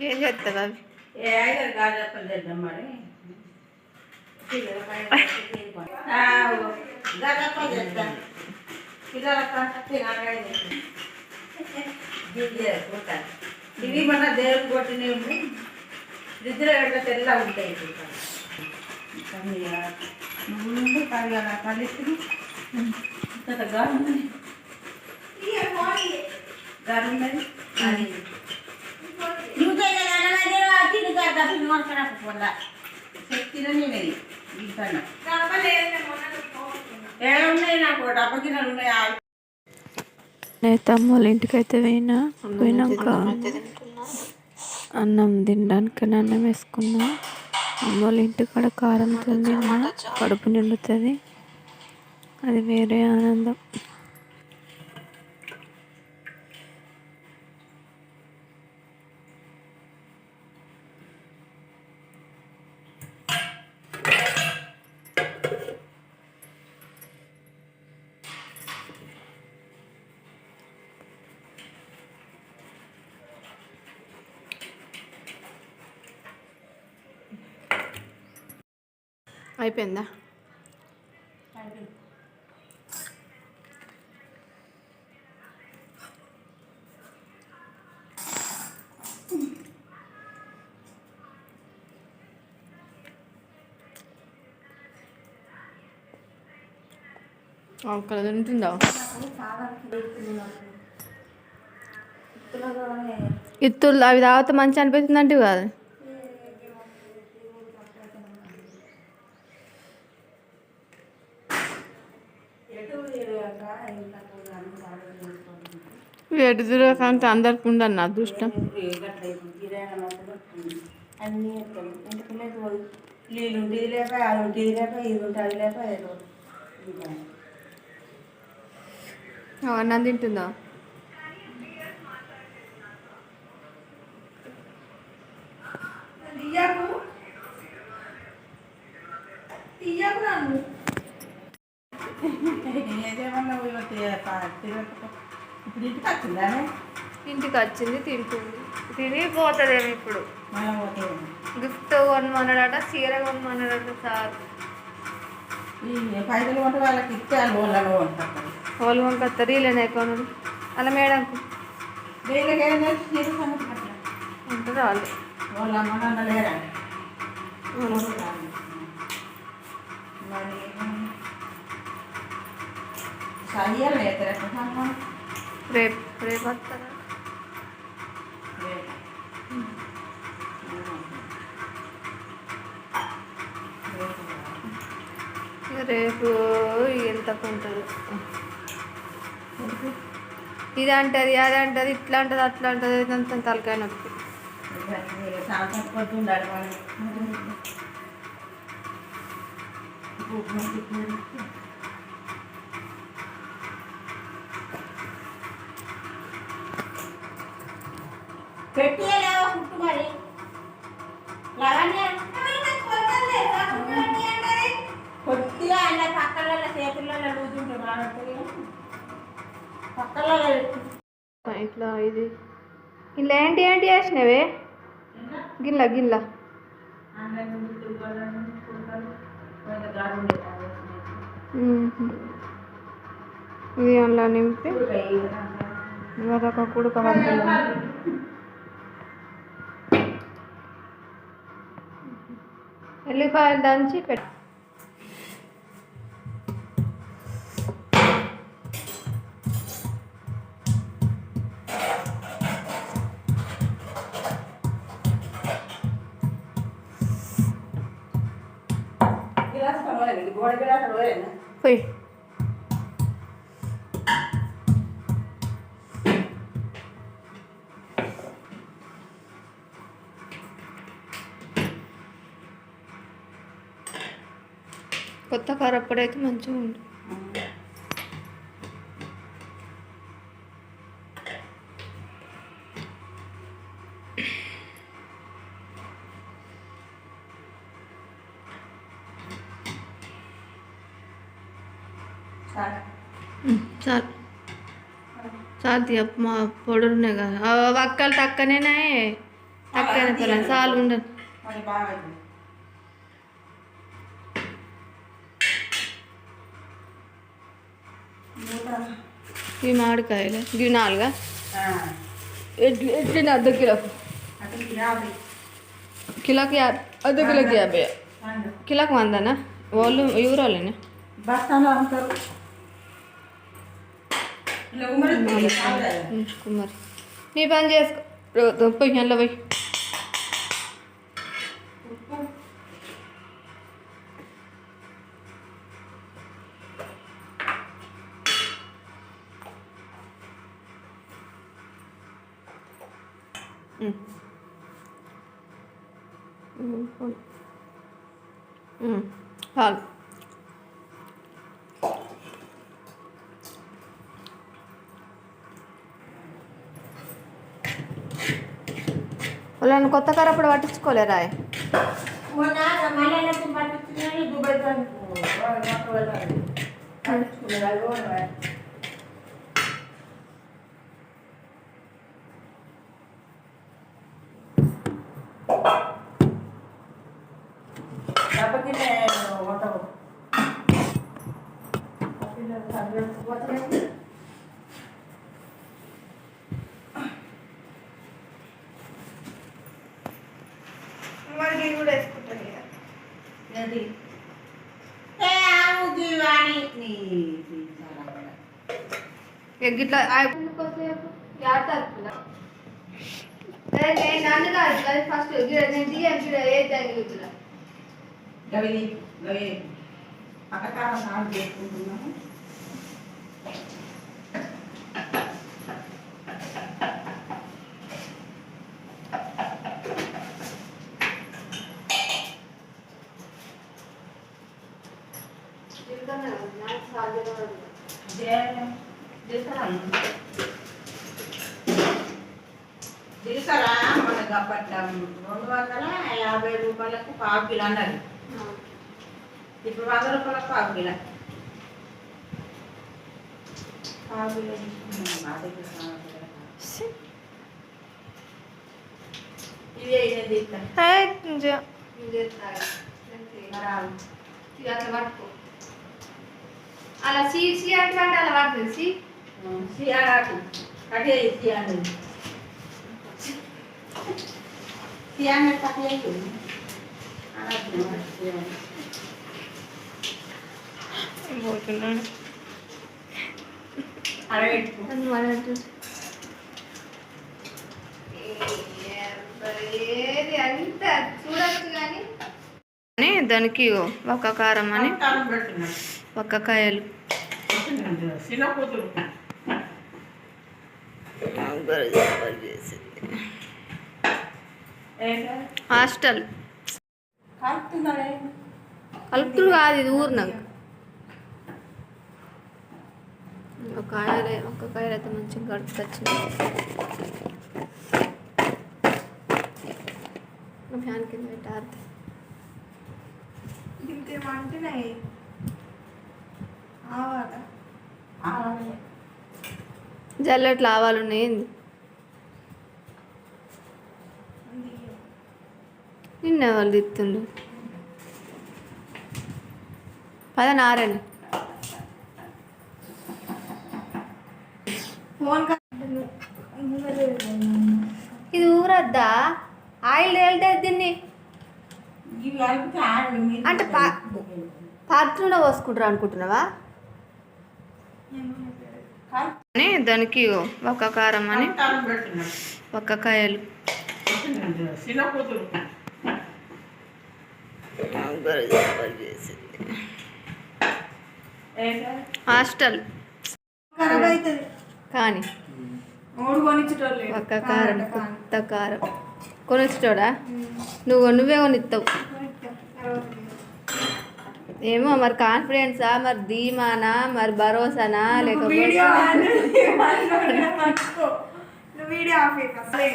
ఏం చేస్తావు అవి? ఇవి మన దేవుడు ఫ్రిడ్జ్లో ఎట్లా తెల్ల ఉంటాయి ముందు కడిగాల కలిసి ఇంత గారు ఉన్నది గారు ఉన్నది అది ఇంటికి ఇంటికైతే పోయినా. పోయినాక అన్నం తినడానికి అన్నం వేసుకున్నా. అమ్మోళ్ళ వాళ్ళ ఇంటికాడ కారం తిన్నా కడుపు నిండుతుంది. అది వేరే ఆనందం. అయిపోయిందా? అక్కడ తింటుందా ఇత్తులు అవి తాగితే మంచి అనిపిస్తుంది అంటే కాదు. ఎటు తిరగకంటే అందరికి ఉండదు నా అదృష్టం. అన్నీ లేక అది ఇది ఏదో. అన్నం తింటుందా? ఇప్పుడు ఇంటికి వచ్చిందా? ఇంటికి వచ్చింది తింటుంది. తిని పోతుందేమో ఇప్పుడు. గిఫ్ట్ కొనమన్నాడట చీర కొనమన్నాడట సార్. పైసలు కొంటే వాళ్ళకి ఇస్తే వాళ్ళు ఉంటారు వాళ్ళు కొనుకొస్తారు వీళ్ళనే కొనుడు అలా మేడంకు. పట్ల ఉంటుంది వాళ్ళు వాళ్ళ అమ్మ నాన్న లేరా? మరి లేదు రేపు రేపు వస్తారా? రేపు ఎంతకు ఉంటుంది. ఇది అంటది అది అంటది ఇట్లా అంటది అట్లా అంటది అంత తలకాయ నొప్పి. ఉండాలి కుట్టు మరి. కొద్దిగా ఆయన పక్కల చేతుల్లో పక్కల ఇట్లా ఇది. ఇలా ఏంటి ఏంటి వేసినవే గిల్ల గిల్ల. ఇది అందులో నింపి మరొక కుడుక ఎల్లిపాయలు దంచి పెట్టి గోడ గిలాస పోయేనా పోయి కొత్త కారప్పుడైతే మంచిగా ఉంది సరే. తీయ మా పొడులు ఉన్నాయి కదా. తక్కనేనాయి. అక్కడ పిల్లలు చాలు ఉండదు. ఈ మామిడికాయలు ఇవి నాలుగా ఆ, ఎడ్లు ఎడ్లు అర్ధ కిలోకి అతనికి యాభై కిలోకి యాభై అర్ధ కిలోకి యాభై వంద. కిలోకి వందనా వాళ్ళు ఊరోళ్ళేనా బస్తాలో అమ్ముతారు ఇలా ఉమ్మడి చాలు కదా. కుమారి నీ పని చేసుకో పోయి అందులో పోయి చాలు వాళ్ళని కొత్త కారు అప్పుడు పట్టించుకోలేరా మొన్న మళ్ళీ ఎలక్షన్ పట్టించుకున్నాను దుబాయ్ పట్టించుకున్నారు అది కూడా దెబ్బకినే ఉంటావు మరి కూడా వేసుకుంటాను ఇక ఏది ఏ ఆవుకి వాణి నీ ఇట్లా నన్ను కాదు ఫస్ట్ పక్కకారం సాగు చేసుకుంటున్నాము జీలకర్ర మనకు అప్పట్లో రెండు వందల యాభై రూపాయలకు పావు కిలో అన్నది ఇప్పుడు వంద రూపాయలకు పావు కిలో పావు కిలో. ఇవే ఇదే తీస్తా అట్లా పట్టుకో అలా సి సి అంటే అలా పడుతుంది. సి? పోతున్నాను అరవెట్టుకో ఏది అంత చూడొచ్చు కానీ. దానికి ఒక్క కారం అని. కారం ఒక్క కాయలు. హాస్టల్. కలుపుతున్నాడే కాదు ఇది ఊరు నాకు. ఒక కాయలే ఒక్క కాయలు అయితే మంచిగా గడుపుకొచ్చింది ఫ్యాన్ కింద పెట్టారు ఇంకేమంటున్నాయి జల్లెట్లు ఆవాలు ఉన్నాయి నిన్న వాళ్ళు తిత్తుండు పద నారాయణ. ఇది ఊరద్దా? ఆయిల్ తేలితే దీన్ని అంటే పాత్రలో పోసుకుంటారు అనుకుంటున్నావా? అని దానికి ఒక్క కారం అని. ఒక్క కాయలు. హాస్టల్. కానీ. ఒక్క కారం కొత్త కారం. కొనిచ్చాడా నువ్వు నువ్వే కొనిస్తావు ఏమో మరి కాన్ఫిడెన్సా మరి ధీమానా మరి భరోసానా వీడియో లేకపోతే